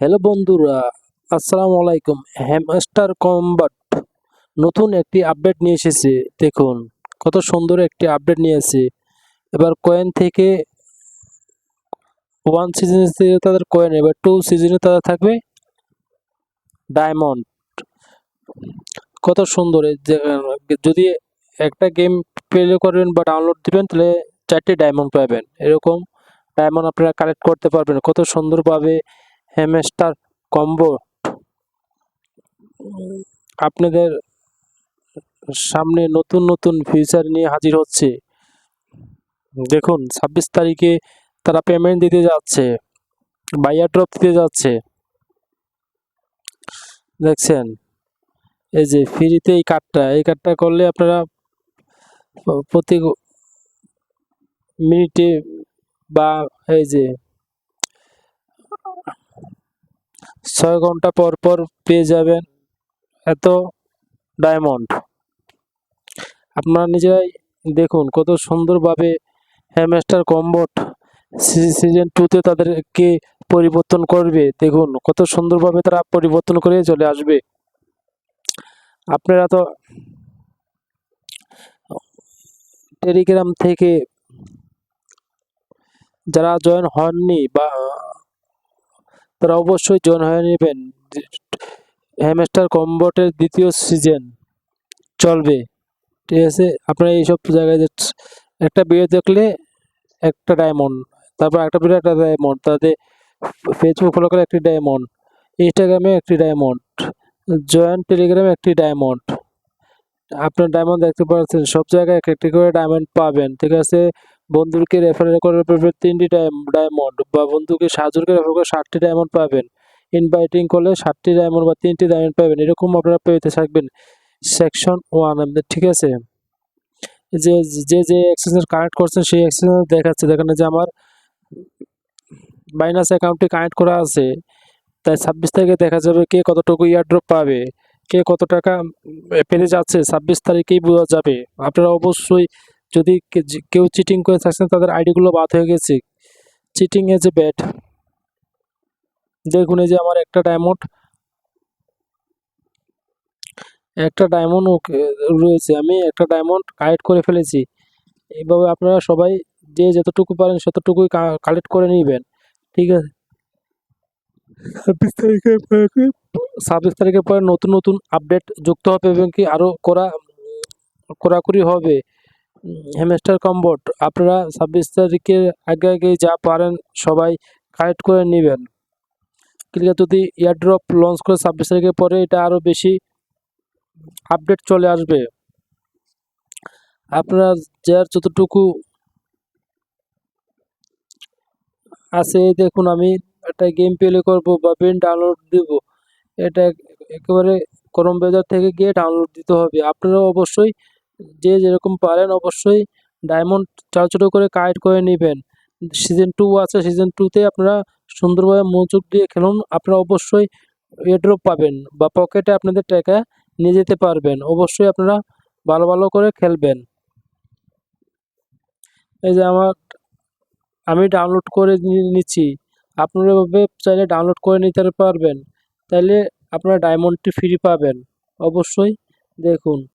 Hello বন্ধুরা, আসসালামু আলাইকুম। হ্যামস্টার কম্বাট নতুন একটি আপডেট নিয়ে এসেছে। দেখুন, কত সুন্দর একটি আপডেট নিয়ে এসেছে। এবার কয়েন থেকে ওয়ান সিজনে তাদের কয়েন এবার টু সিজনে তাদের থাকবে ডায়মন্ড কত সুন্দর যদি একটা গেম প্লে করবেন বা ডাউনলোড দিবেন, তাহলে চারটি ডায়মন্ড পাবেন। এরকম ডায়মন্ড আপনারা কালেক্ট করতে পারবেন। কত সুন্দরভাবে হ্যামস্টার কম্বো। আপনাদের সামনে নতুন নতুন ফিচার নিয়ে হাজির হচ্ছে। দেখুন, ছাব্বিশ তারিখে তারা পেমেন্ট দিতে যাচ্ছে বাইয়ার ড্রপ দিতে যাচ্ছে। দেখছেন, এই যে ফ্রিতে এই কার্ডটা এই কার্ডটা করলে আপনারা প্রতি মিনিটে বা এই যে ছয় ঘণ্টা পর পর পেয়ে যাবেন এত ডায়মন্ড আপনারা নিজেরাই দেখুন কত সুন্দরভাবে হ্যামস্টার কম্বোট সিজন টুতে তাদেরকে পরিবর্তন করবে। দেখুন কত সুন্দরভাবে তারা পরিবর্তন করে চলে আসবে। আপনারা তো টেলিগ্রাম থেকে যারা জয়েন হননি বা তারা অবশ্যই জয়েন হয়ে নেবেন। হ্যামস্টার কম্বোটের দ্বিতীয় সিজন চলবে। ঠিক আছে? আপনারা এইসব জায়গায় একটা ভিডিও দেখলে একটা ডায়মন্ড তারপর একটা ভিডিও একটা ডায়মন্ড তাতে ফেসবুক ফলো করে একটি ডায়মন্ড ইনস্টাগ্রামে একটি ডায়মন্ড জয়েন্ট টেলিগ্রামে একটি ডায়মন্ড আপনার ডায়মন্ড দেখতে পাচ্ছেন, সব জায়গায় এক একটি করে ডায়মন্ড পাবেন। ঠিক আছে? বন্ধুকে রেফার করে পাবেন তিনটি ডায়মন্ড বা বন্ধুকে সাহায্যকে রেফার করে ষাটটি ডায়মন্ড পাবেন। ইনভাইটিং করলে ষাটটি ডায়মন্ড বা তিনটি ডায়মন্ড পাবেন। এরকম আপনারা পেতে থাকবেন সেকশন ওয়ান ঠিক আছে? যে যে যে এক্সচেঞ্জ কানেক্ট করছেন সেই এক্সচেঞ্জ দেখাচ্ছে। দেখেন যে আমার বাইনাস অ্যাকাউন্টটি কানেক্ট করা আছে। তাই ছাব্বিশ তারিখে দেখা যাবে কে কতটুকু ইয়ারড্রপ পাবে, কে কত টাকা পেতে যাচ্ছে। ছাব্বিশ তারিখেই বোঝা যাবে। আপনারা অবশ্যই যদি কেউ চিটিং করে থাকছেন তাদের আইডিগুলো বাদ হয়ে গেছে। চিটিং এজ এ ব্যাড দেখুন এই যে আমার একটা ডায়মন্ড একটা ডায়মন্ড রয়েছে। আমি একটা ডায়মন্ড কালেক্ট করে ফেলেছি। এইভাবে আপনারা সবাই যে যতটুকু পারেন ততটুকুই কালেক্ট করে নেবেন। ঠিক আছে? ছাব্বিশ তারিখে ছাব্বিশ তারিখের পরে নতুন নতুন আপডেট যুক্ত হবে এবং কি আরও করা কড়াকড়ি হবে। হ্যামস্টার কম্বোট আপনারা ছাব্বিশ তারিখের আগে আগে যা পারেন সবাই কালেক্ট করে নেবেন। কিন্তু যদি এয়ারড্রপ লঞ্চ করে ছাব্বিশ তারিখের পরে এটা আরও বেশি আপডেট চলে আসবে। আপনারা যার যতটুকু আছে দেখুন আমি একটা গেম প্লে করব বা পেন ডাউনলোড দেব। এটা একেবারে করম বাজার থেকে গিয়ে ডাউনলোড দিতে হবে। আপনারা অবশ্যই যে যেরকম পারেন অবশ্যই ডায়মন্ড চার ছোটো করে কালেক্ট করে নেবেন। সিজন টু আছে সিজন টুতে আপনারা সুন্দরভাবে মনোযোগ দিয়ে খেলুন। আপনারা অবশ্যই এড্রপ পাবেন বা পকেটে আপনাদের টাকা নিয়ে যেতে পারবেন। অবশ্যই আপনারা ভালো ভালো করে খেলবেন। এই যে আমার, আমি ডাউনলোড করে নিচ্ছি। আপনারা এভাবে চাইলে ডাউনলোড করে নিতে পারবেন। তাহলে আপনারা ডায়মন্ডটি ফ্রি পাবেন। অবশ্যই দেখুন।